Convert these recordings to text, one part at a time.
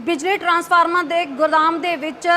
ਬਿਜਲੀ ਟਰਾਂਸਫਾਰਮਰ ਦੇ ਗੋਦਾਮ ਦੇ ਵਿੱਚ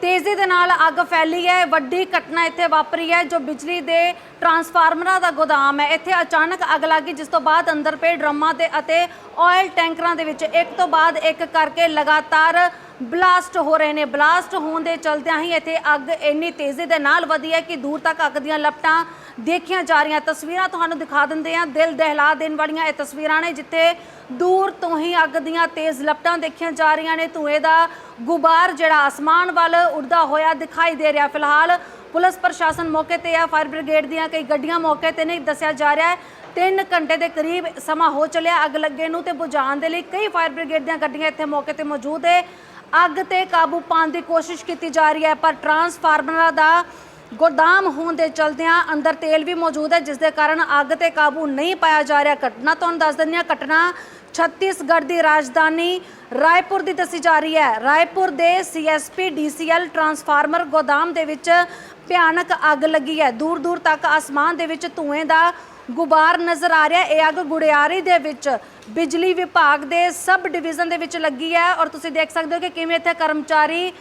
ਤੇਜ਼ੀ ਦੇ ਨਾਲ ਅੱਗ ਫੈਲੀ ਹੈ, ਵੱਡੀ ਘਟਨਾ ਇੱਥੇ ਵਾਪਰੀ ਹੈ ਜੋ ਬਿਜਲੀ ਦੇ ਟਰਾਂਸਫਾਰਮਰਾਂ ਦਾ ਗੋਦਾਮ ਹੈ। ਇੱਥੇ ਅਚਾਨਕ ਅੱਗ ਲੱਗੀ ਜਿਸ ਤੋਂ ਬਾਅਦ ਅੰਦਰ ਪਏ ਡਰਮਾਂ ਤੇ ਅਤੇ ਆਇਲ ਟੈਂਕਰਾਂ ਦੇ ਵਿੱਚ ਇੱਕ ਤੋਂ ਬਾਅਦ ਇੱਕ ਕਰਕੇ ਲਗਾਤਾਰ ਬਲਾਸਟ ਹੋ ਰਹੇ ਨੇ। ਬਲਾਸਟ ਹੋਣ ਦੇ ਚਲਦਿਆਂ ਹੀ ਇੱਥੇ ਅੱਗ ਇੰਨੀ ਤੇਜ਼ੀ ਦੇ ਨਾਲ ਵਧੀ ਹੈ ਕਿ ਦੂਰ ਤੱਕ ਅੱਗ ਦੀਆਂ ਲਪਟਾਂ ਦੇਖੀਆਂ ਜਾ ਰਹੀਆਂ। ਤਸਵੀਰਾਂ ਤੁਹਾਨੂੰ ਦਿਖਾ ਦਿੰਦੇ ਆ ਦਿਲ ਦਹਿਲਾ ਦੇਣ ਵਾਲੀਆਂ ਇਹ ਤਸਵੀਰਾਂ ਨੇ ਜਿੱਥੇ ਦੂਰ ਤੋਂ ਹੀ ਅੱਗ ਦੀਆਂ ਤੇਜ਼ ਲਪਟਾਂ ਦੇਖੀਆਂ ਜਾ ਰਹੀਆਂ ਨੇ। ਧੂਏ ਦਾ ਗੁਬਾਰ ਜਿਹੜਾ ਆਸਮਾਨ ਵੱਲ ਉੱਡਦਾ ਹੋਇਆ ਦਿਖਾਈ ਦੇ ਰਿਹਾ। ਫਿਲਹਾਲ ਪੁਲਿਸ ਪ੍ਰਸ਼ਾਸਨ ਮੌਕੇ ਤੇ ਆ। ਫਾਇਰ ਬ੍ਰਿਗੇਡ ਦੀਆਂ ਕਈ ਗੱਡੀਆਂ ਮੌਕੇ ਤੇ ਨੇ ਦੱਸਿਆ ਜਾ ਰਿਹਾ ਹੈ। 3 ਘੰਟੇ ਦੇ ਕਰੀਬ ਸਮਾਂ ਹੋ ਚੱਲਿਆ ਅੱਗ ਲੱਗੇ ਨੂੰ ਤੇ ਬੁਝਾਉਣ ਦੇ ਲਈ ਕਈ ਫਾਇਰ ਬ੍ਰਿਗੇਡ ਦੀਆਂ ਗੱਡੀਆਂ ਇੱਥੇ ਮੌਕੇ ਤੇ ਮੌਜੂਦ ਹੈ ਅੱਗ ਤੇ ਕਾਬੂ ਪਾਉਣ ਦੀ ਕੋਸ਼ਿਸ਼ ਕੀਤੀ ਜਾ ਰਹੀ ਹੈ, ਪਰ ਟਰਾਂਸਫਾਰਮਰਾਂ ਦਾ ਗੋਦਾਮ ਹੋਣ ਦੇ ਚਲਦਿਆਂ ਅੰਦਰ ਤੇਲ ਵੀ ਮੌਜੂਦ ਹੈ, ਜਿਸ ਦੇ ਕਾਰਨ ਅੱਗ ਤੇ ਕਾਬੂ ਨਹੀਂ ਪਾਇਆ ਜਾ ਰਿਹਾ। ਘਟਨਾ ਤੁਹਾਨੂੰ ਦੱਸ ਦਿੰਦੇ ਹਾਂ, ਘਟਨਾ ਛੱਤੀਸਗੜ੍ਹ ਦੀ ਰਾਜਧਾਨੀ ਰਾਏਪੁਰ ਦੀ ਦੱਸੀ ਜਾ ਰਹੀ ਹੈ। ਰਾਏਪੁਰ ਦੇ ਸੀਐਸਪੀ ਡੀਸੀਐਲ ਟਰਾਂਸਫਾਰਮਰ ਗੋਦਾਮ ਦੇ ਵਿੱਚ ਭਿਆਨਕ ਅੱਗ ਲੱਗੀ ਹੈ। ਦੂਰ ਦੂਰ ਤੱਕ ਆਸਮਾਨ ਦੇ ਵਿੱਚ ਧੂਏ ਦਾ ਗੁਬਾਰ ਨਜ਼ਰ ਆ ਰਿਹਾ ਇਹ ਅੱਗ ਗੁੜਿਆਰੀ ਦੇ ਵਿੱਚ ਬਿਜਲੀ ਵਿਭਾਗ ਦੇ ਸਬ ਡਿਵੀਜ਼ਨ ਦੇ ਵਿੱਚ ਲੱਗੀ ਹੈ ਔਰ ਤੁਸੀਂ ਦੇਖ ਸਕਦੇ ਹੋ ਕਿ ਕਿਵੇਂ ਇੱਥੇ ਕਰਮਚਾਰੀ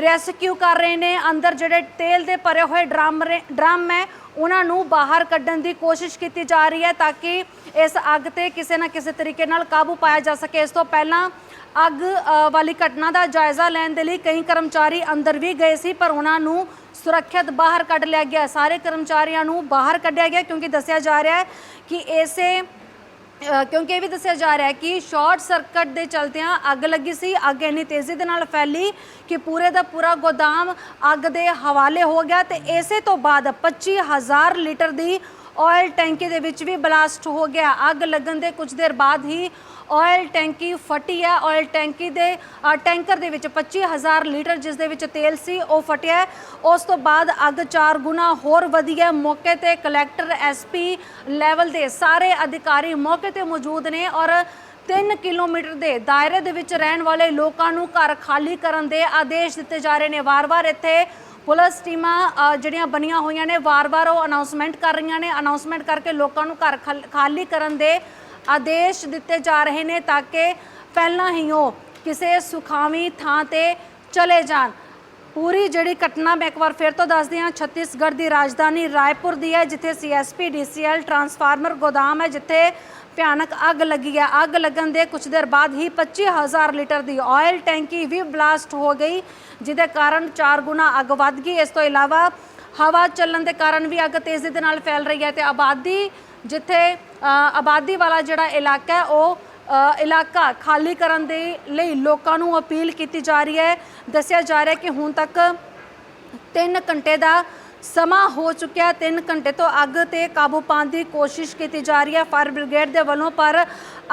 ਰੈਸਕਿਊ ਕਰ ਰਹੇ ਨੇ। ਅੰਦਰ ਜਿਹੜੇ ਤੇਲ ਦੇ ਭਰੇ ਹੋਏ ਡਰਮ ਰੇ- ਡਰਮ ਹੈ, ਉਹਨਾਂ ਨੂੰ ਬਾਹਰ ਕੱਢਣ ਦੀ ਕੋਸ਼ਿਸ਼ ਕੀਤੀ ਜਾ ਰਹੀ ਹੈ ਤਾਂ ਕਿ ਇਸ ਅੱਗ ਤੇ ਕਿਸੇ ਨਾ ਕਿਸੇ ਤਰੀਕੇ ਨਾਲ ਕਾਬੂ ਪਾਇਆ ਜਾ ਸਕੇ। ਇਸ ਤੋਂ ਪਹਿਲਾਂ ਅੱਗ ਵਾਲੀ ਘਟਨਾ ਦਾ ਜਾਇਜ਼ਾ ਲੈਣ ਦੇ ਲਈ ਕਈ ਕਰਮਚਾਰੀ ਅੰਦਰ ਵੀ ਗਏ ਸੀ, ਪਰ ਉਹਨਾਂ ਨੂੰ ਸੁਰੱਖਿਅਤ ਬਾਹਰ ਕੱਢ ਲਿਆ ਗਿਆ। ਸਾਰੇ ਕਰਮਚਾਰੀਆਂ ਨੂੰ ਬਾਹਰ ਕੱਢਿਆ ਗਿਆ ਕਿਉਂਕਿ ਦੱਸਿਆ ਜਾ ਰਿਹਾ ਹੈ ਕਿ ਇਸੇ ਕਿਉਂਕਿ ਇਹ ਵੀ ਦੱਸਿਆ ਜਾ ਰਿਹਾ ਹੈ ਕਿ ਸ਼ਾਰਟ ਸਰਕਟ ਦੇ ਚਲਦਿਆਂ ਅੱਗ ਲੱਗੀ ਸੀ। ਅੱਗ ਇੰਨੀ ਤੇਜ਼ੀ ਦੇ ਨਾਲ ਫੈਲੀ ਕਿ ਪੂਰੇ ਦਾ ਪੂਰਾ ਗੋਦਾਮ ਅੱਗ ਦੇ ਹਵਾਲੇ ਹੋ ਗਿਆ ਤੇ ਇਸੇ ਤੋਂ ਬਾਅਦ 25000 ਲੀਟਰ ਦੀ ਆਇਲ ਟੈਂਕੀ ਦੇ ਵਿੱਚ ਵੀ ਬਲਾਸਟ ਹੋ ਗਿਆ। ਅੱਗ ਲੱਗਣ ਦੇ ਕੁਝ ਦੇਰ ਬਾਅਦ ਹੀ ਆਇਲ ਟੈਂਕੀ ਫਟੀ ਹੈ। ਆਇਲ ਟੈਂਕੀ ਦੇ ਟੈਂਕਰ ਦੇ ਵਿੱਚ 25000 ਲੀਟਰ ਜਿਸ ਦੇ ਵਿੱਚ ਤੇਲ ਸੀ, ਉਹ ਫਟਿਆ ਉਸ ਤੋਂ ਬਾਅਦ ਅੱਗ ਚਾਰ ਗੁਣਾ ਹੋਰ ਵਧੀ ਹੈ। ਮੌਕੇ ਤੇ ਕਲੈਕਟਰ ਐਸਪੀ ਲੈਵਲ ਦੇ ਸਾਰੇ ਅਧਿਕਾਰੀ ਮੌਕੇ ਤੇ ਮੌਜੂਦ ਨੇ ਔਰ 3 ਕਿਲੋਮੀਟਰ ਦੇ ਦਾਇਰੇ ਦੇ ਵਿੱਚ ਰਹਿਣ ਵਾਲੇ ਲੋਕਾਂ ਨੂੰ ਘਰ ਖਾਲੀ ਕਰਨ ਦੇ ਆਦੇਸ਼ ਦਿੱਤੇ ਜਾ ਰਹੇ ਨੇ। ਵਾਰ-ਵਾਰ ਇੱਥੇ ਪੁਲਿਸ ਟੀਮਾਂ ਜਿਹੜੀਆਂ ਬਣੀਆਂ ਹੋਈਆਂ ਨੇ, ਵਾਰ-ਵਾਰ ਉਹ ਅਨਾਉਂਸਮੈਂਟ ਕਰ ਰਹੀਆਂ ਨੇ। ਅਨਾਉਂਸਮੈਂਟ ਕਰਕੇ ਲੋਕਾਂ ਨੂੰ ਘਰ ਖਾਲ- ਖਾਲੀ ਕਰਨ ਦੇ ਆਦੇਸ਼ ਦਿੱਤੇ ਜਾ ਰਹੇ ਨੇ ਤਾਂ ਕਿ ਪਹਿਲਾਂ ਹੀ ਉਹ ਕਿਸੇ ਸੁਖਾਵੀਂ ਥਾਂ ਤੇ ਚਲੇ ਜਾਣ। ਪੂਰੀ ਜਿਹੜੀ ਘਟਨਾ ਮੈਂ ਇੱਕ ਵਾਰ ਫਿਰ ਤੋਂ ਦੱਸਦੀ ਹਾਂ, ਛੱਤੀਸਗੜ੍ਹ ਦੀ ਰਾਜਧਾਨੀ ਰਾਏਪੁਰ ਦੀ ਹੈ, ਜਿੱਥੇ ਸੀਐਸਪੀ ਡੀਸੀਐਲ ਟਰਾਂਸਫਾਰਮਰ ਗੋਦਾਮ ਹੈ, ਜਿੱਥੇ ਭਿਆਨਕ ਅੱਗ ਲੱਗੀ ਹੈ। ਅੱਗ ਲੱਗਣ ਦੇ ਕੁਝ ਦੇਰ ਬਾਅਦ ਹੀ 25000 ਲੀਟਰ ਦੀ ਆਇਲ ਟੈਂਕੀ ਵੀ ਬਲਾਸਟ ਹੋ ਗਈ, ਜਿਹਦੇ ਕਾਰਨ 4 ਗੁਣਾ ਅੱਗ ਵੱਧ ਗਈ। ਇਸ ਤੋਂ ਇਲਾਵਾ ਹਵਾ ਚੱਲਣ ਦੇ ਕਾਰਨ ਵੀ ਅੱਗ ਤੇਜ਼ੀ ਦੇ ਨਾਲ ਫੈਲ ਰਹੀ ਹੈ ਤੇ ਆਬਾਦੀ ਜਿੱਥੇ ਆਬਾਦੀ ਵਾਲਾ ਜਿਹੜਾ ਇਲਾਕਾ ਹੈ, ਉਹ ਇਲਾਕਾ ਖਾਲੀ ਕਰਨ ਦੇ ਲਈ ਲੋਕਾਂ ਨੂੰ ਅਪੀਲ ਕੀਤੀ ਜਾ ਰਹੀ ਹੈ। ਦੱਸਿਆ ਜਾ ਰਿਹਾ ਕਿ ਹੁਣ ਤੱਕ 3 ਘੰਟੇ ਦਾ ਸਮਾਂ ਹੋ ਚੁੱਕਿਆ 3 ਘੰਟੇ ਤੋਂ ਅੱਗ ਤੇ ਕਾਬੂ ਪਾਉਣ ਦੀ ਕੋਸ਼ਿਸ਼ ਕੀਤੀ ਜਾ ਰਹੀ ਹੈ। ਫਾਇਰ ਬ੍ਰਿਗੇਡ ਦੇ ਵੱਲੋਂ ਪਰ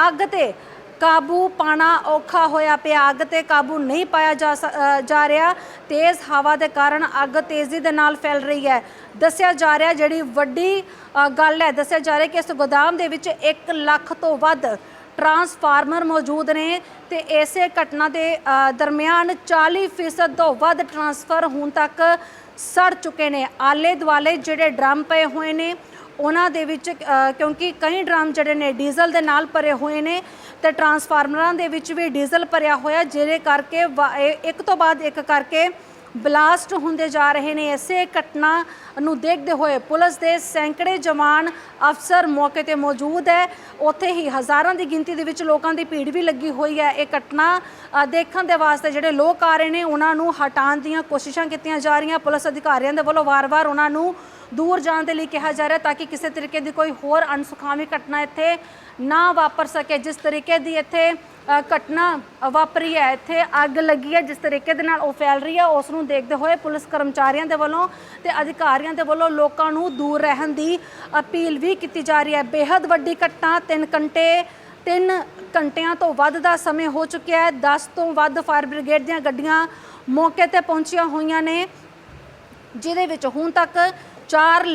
ਅੱਗ ਤੇ ਕਾਬੂ ਪਾਣਾ ਔਖਾ ਹੋਇਆ ਪਿਆ। ਅੱਗ ਤੇ ਕਾਬੂ ਨਹੀਂ ਪਾਇਆ ਜਾ ਸ- ਜਾ ਰਿਹਾ। ਤੇਜ਼ ਹਵਾ ਦੇ ਕਾਰਨ ਅੱਗ ਤੇਜ਼ੀ ਦੇ ਨਾਲ ਫੈਲ ਰਹੀ ਹੈ। ਦੱਸਿਆ ਜਾ ਰਿਹਾ ਜਿਹੜੀ ਵੱਡੀ ਗੱਲ ਹੈ, ਦੱਸਿਆ ਜਾ ਰਿਹਾ ਕਿ ਇਸ ਗੋਦਾਮ ਦੇ ਵਿੱਚ 1 ਲੱਖ ਤੋਂ ਵੱਧ ਟਰਾਂਸਫਾਰਮਰ ਮੌਜੂਦ ਨੇ ਤੇ ਇਸੇ ਘਟਨਾ ਦੇ ਦਰਮਿਆਨ 40% ਤੋਂ ਵੱਧ ਟਰਾਂਸਫਰ ਹੁਣ ਤੱਕ ਸੜ ਚੁੱਕੇ ਨੇ। ਆਲੇ ਦੁਆਲੇ ਜਿਹੜੇ ਡਰਮ ਪਏ ਹੋਏ ਨੇ, ਉਹਨਾਂ ਦੇ ਵਿੱਚ ਕਿਉਂਕਿ ਕਈ ਡਰਮ ਜਿਹੜੇ ਨੇ ਡੀਜ਼ਲ ਦੇ ਨਾਲ ਭਰੇ ਹੋਏ ਨੇ, ਤੇ ਟਰਾਂਸਫਾਰਮਰਾਂ ਦੇ ਵਿੱਚ ਵੀ ਡੀਜ਼ਲ ਭਰਿਆ ਹੋਇਆ, ਜਿਹਦੇ ਕਰਕੇ ਵਾ- ਇੱਕ ਤੋਂ ਬਾਅਦ ਇੱਕ ਕਰਕੇ ਬਲਾਸਟ ਹੁੰਦੇ ਜਾ ਰਹੇ ਨੇ। ਇਸੇ ਘਟਨਾ ਨੂੰ ਦੇਖਦੇ ਹੋਏ ਪੁਲਿਸ ਦੇ ਸੈਂਕੜੇ ਜਵਾਨ ਅਫਸਰ ਮੌਕੇ ਤੇ ਮੌਜੂਦ ਹੈ। ਉੱਥੇ ਹੀ ਹਜ਼ਾਰਾਂ ਦੀ ਗਿਣਤੀ ਦੇ ਵਿੱਚ ਲੋਕਾਂ ਦੀ ਭੀੜ ਵੀ ਲੱਗੀ ਹੋਈ ਹੈ। ਇਹ ਘਟਨਾ ਦੇਖਣ ਦੇ ਵਾਸਤੇ ਜਿਹੜੇ ਲੋਕ ਆ ਰਹੇ ਨੇ, ਉਹਨਾਂ ਨੂੰ ਹਟਾਉਣ ਦੀਆਂ ਕੋਸ਼ਿਸ਼ਾਂ ਕੀਤੀਆਂ ਜਾ ਰਹੀਆਂ। ਪੁਲਿਸ ਅਧਿਕਾਰੀਆਂ ਦੇ ਵੱਲੋਂ ਵਾਰ-ਵਾਰ ਉਹਨਾਂ ਨੂੰ ਦੂਰ ਜਾਣ ਦੇ ਲਈ ਕਿਹਾ ਜਾ ਰਿਹਾ ਤਾਂ ਕਿ ਕਿਸੇ ਤਰੀਕੇ ਦੀ ਕੋਈ ਹੋਰ ਅਣਸੁਖਾਵੀਂ ਘਟਨਾ ਇੱਥੇ ਨਾ ਵਾਪਰ ਸਕੇ। ਜਿਸ ਤਰੀਕੇ ਦੀ ਇੱਥੇ ਘਟਨਾ ਵਾਪਰੀ ਹੈ। ਇੱਥੇ ਅੱਗ ਲੱਗੀ ਹੈ। ਜਿਸ ਤਰੀਕੇ ਦੇ ਨਾਲ ਉਹ ਫੈਲ ਰਹੀ ਹੈ। ਉਸ ਨੂੰ ਦੇਖਦੇ ਹੋਏ ਪੁਲਿਸ ਕਰਮਚਾਰੀਆਂ ਦੇ ਵੱਲੋਂ ਤੇ ਅਧਿਕਾਰੀਆਂ ਦੇ ਵੱਲੋਂ ਲੋਕਾਂ ਨੂੰ ਦੂਰ ਰਹਿਣ ਦੀ ਅਪੀਲ ਵੀ ਕੀਤੀ ਜਾ ਰਹੀ ਹੈ। ਬੇहद ਵੱਡੀ ਘਟਨਾ। 3 ਘੰਟੇ 3 ਘੰਟਿਆਂ ਤੋਂ ਵੱਧ ਦਾ ਸਮੇਂ ਹੋ ਚੁੱਕਿਆ ਹੈ। 10 ਤੋਂ ਵੱਧ ਫਾਇਰ ਬ੍ਰਿਗੇਡ ਦੀਆਂ ਗੱਡੀਆਂ ਮੌਕੇ ਤੇ ਪਹੁੰਚੀਆਂ ਹੋਈਆਂ ਨੇ, ਜਿਹਦੇ ਵਿੱਚ ਹੁਣ ਤੱਕ 4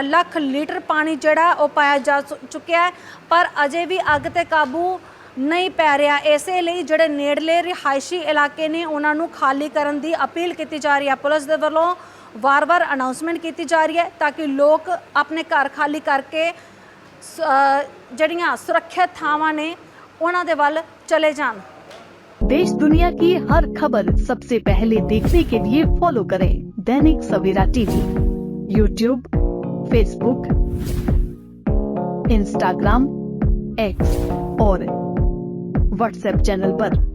ਲੱਖ ਲੀਟਰ ਪਾਣੀ ਜਿਹੜਾ ਉਹ ਪਾਇਆ ਜਾ ਚੁ- ਚੁੱਕਿਆ ਹੈ। ਪਰ ਅਜੇ ਵੀ ਅੱਗ ਤੇ ਕਾਬੂ ਨਹੀਂ ਪੈ ਰਿਹਾ ਇਸੇ ਲਈ ਜਿਹੜੇ ਨੇੜਲੇ ਰਿਹਾਇਸ਼ੀ ਇਲਾਕੇ ਨੇ ਉਹਨਾਂ ਨੂੰ ਖਾਲੀ ਕਰਨ ਦੀ ਅਪੀਲ ਕੀਤੀ ਜਾ ਰਹੀ ਹੈ ਪੁਲਿਸ ਦੇ ਵੱਲੋਂ ਵਾਰ-ਵਾਰ ਅਨਾਉਂਸਮੈਂਟ ਕੀਤੀ ਜਾ ਰਹੀ ਹੈ ਤਾਂ ਕਿ ਲੋਕ ਆਪਣੇ ਘਰ ਖਾਲੀ ਕਰਕੇ ਸ- ਅ, ਜਿਹੜੀਆਂ ਸੁਰੱਖਿਅਤ ਥਾਵਾਂ ਨੇ ਉਹਨਾਂ ਦੇ ਵੱਲ ਚਲੇ ਜਾਣ देश दुनिया की हर खबर सबसे पहले देखने के लिए फॉलो करें Dainik Savera TV YouTube Facebook Instagram X और व्हाट्सएप चैनल पर।